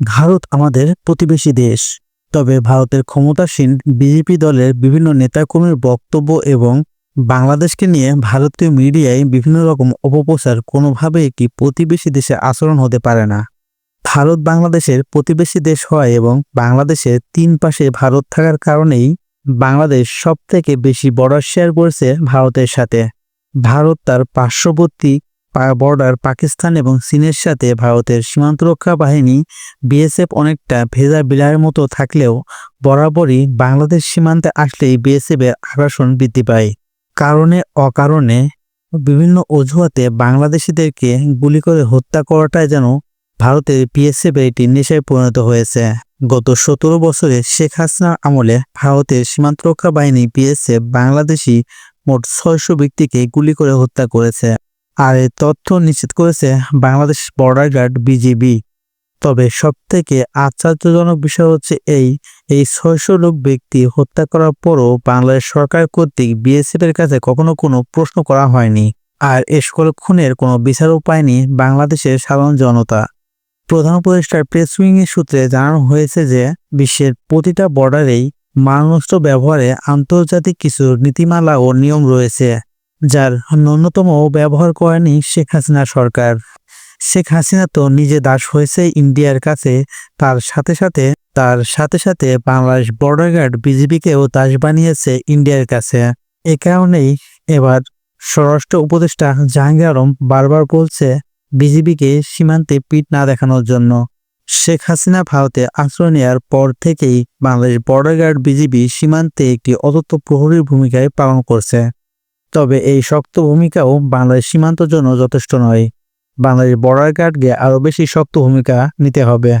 ভারত আমাদের প্রতিবেশী দেশ। তবে ভারতের ক্ষমতাসীন বিজেপি দলের বিভিন্ন নেতাকর্মীর বক্তব্য এবং বাংলাদেশকে নিয়ে ভারতীয় মিডিয়ায় বিভিন্ন রকম অপপ্রচার কোনোভাবে একটি প্রতিবেশী দেশে আচরণ হতে পারে না। ভারত বাংলাদেশের প্রতিবেশী দেশ হয় এবং বাংলাদেশের তিন পাশে ভারত থাকার কারণেই বাংলাদেশ সব থেকে বেশি বর্ডার শেয়ার করেছে ভারতের সাথে। ভারত তার পার্শ্ববর্তী বর্ডার পাকিস্তান এবং চীনের সাথে ভারতের সীমান্তরক্ষা বাহিনী বিএসএফ অনেকটা ভেজা বিলার মতো থাকলেও বরাবরই বাংলাদেশ সীমান্তে আসলেই বিএসএফ এর আগ্রাসন বৃদ্ধি পায়। কারণে অকারণে বিভিন্ন অজুহাতে বাংলাদেশিদেরকে গুলি করে হত্যা করাটাই যেন ভারতের বিএসএফ এর একটি নেশায় পরিণত হয়েছে। গত সতেরো বছরে শেখ হাসিনার আমলে ভারতের সীমান্তরক্ষা বাহিনী বিএসএফ বাংলাদেশি মোট ছয়শো ব্যক্তিকে গুলি করে হত্যা করেছে। আর এই তথ্য নিশ্চিত করেছে বাংলাদেশ বর্ডার গার্ড বিজিবি। তবে সবথেকে আশ্চর্যজনক বিষয় হচ্ছে এই এই ছয়শো লোক ব্যক্তি হত্যা করার পরও বাংলাদেশ সরকার কর্তৃক বিএসএফ এর কাছে কখনো কোনো প্রশ্ন করা হয়নি। আর এ সকল খুনের কোনো বিচারও পায়নি বাংলাদেশের সাধারণ জনতা। প্রধান উপদেষ্টার প্রেস উইং এর সূত্রে জানানো হয়েছে যে, বিশ্বের প্রতিটা বর্ডারেই মারণাস্ত্র ব্যবহারে আন্তর্জাতিক কিছু নীতিমালা ও নিয়ম রয়েছে। যার ন্যূনতম ব্যবহার করেনি শেখ হাসিনা সরকার। শেখ হাসিনা তো নিজে দাস হয়েছে ইন্ডিয়ার কাছে, তার সাথে সাথে, তার সাথে সাথে বাংলাদেশ বর্ডার গার্ড বিজিবিকেও দাস বানিয়েছে ইন্ডিয়ার কাছে। এ কারণেই এবার স্বরাষ্ট্র উপদেষ্টা জাহাঙ্গীর আলম বারবার বলছে বিজিবিকে সীমান্তে পিঠ না দেখানোর জন্য। শেখ হাসিনা ভারতে আশ্রয় নেওয়ার পর থেকেই বাংলাদেশ বর্ডার গার্ড বিজিবি সীমান্তে একটি অদত্ত প্রহরীর ভূমিকায় পালন করছে। তবে এই শক্ত ভূমিকাও বাংলাদেশ সীমান্তের জন্য যথেষ্ট নয়। বাংলাদেশ বর্ডার গার্ডকে আরও বেশি শক্ত ভূমিকা নিতে হবে।